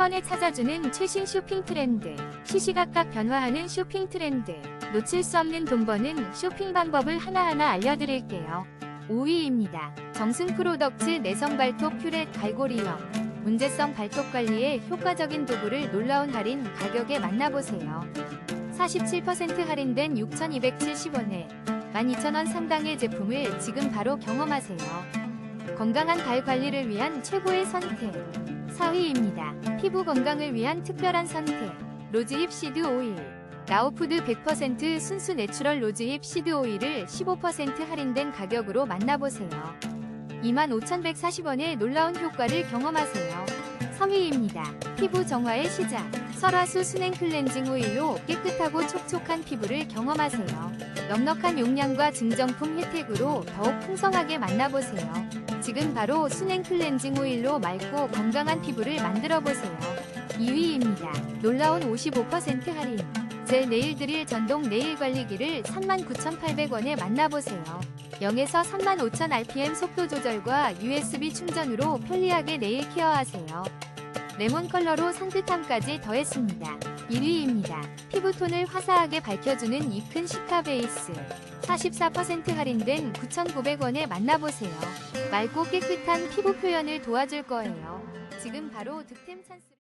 번에 찾아주는 최신 쇼핑 트렌드. 시시각각 변화하는 쇼핑 트렌드. 놓칠 수 없는 돈 버는 쇼핑 방법을 하나하나 알려드릴게요. 5위입니다. 정순 프로덕츠 내성 발톱 큐렛 갈고리형. 문제성 발톱 관리에 효과적인 도구를 놀라운 할인 가격에 만나보세요. 47% 할인된 6,270원에 12,000원 상당의 제품을 지금 바로 경험하세요. 건강한 발 관리를 위한 최고의 선택. 4위입니다. 피부 건강을 위한 특별한 선택. 로즈힙 시드 오일. 라오푸드 100% 순수 내추럴 로즈힙 시드 오일을 15% 할인된 가격으로 만나보세요. 25,140원의 놀라운 효과를 경험하세요. 3위입니다. 피부 정화의 시작. 설화수 순행 클렌징 오일로 깨끗하고 촉촉한 피부를 경험하세요. 넉넉한 용량과 증정품 혜택으로 더욱 풍성하게 만나보세요. 지금 바로 순행 클렌징 오일로 맑고 건강한 피부를 만들어 보세요. 2위입니다. 놀라운 55% 할인. 젤 네일 드릴 전동 네일 관리기를 39,800원에 만나보세요. 0에서 35,000 rpm 속도 조절과 USB 충전으로 편리하게 네일 케어하세요. 레몬 컬러로 산뜻함까지 더했습니다. 1위입니다. 피부톤을 화사하게 밝혀주는 이큰 시카 베이스. 44% 할인된 9,900원에 만나보세요. 맑고 깨끗한 피부 표현을 도와줄 거예요. 지금 바로 득템 찬스.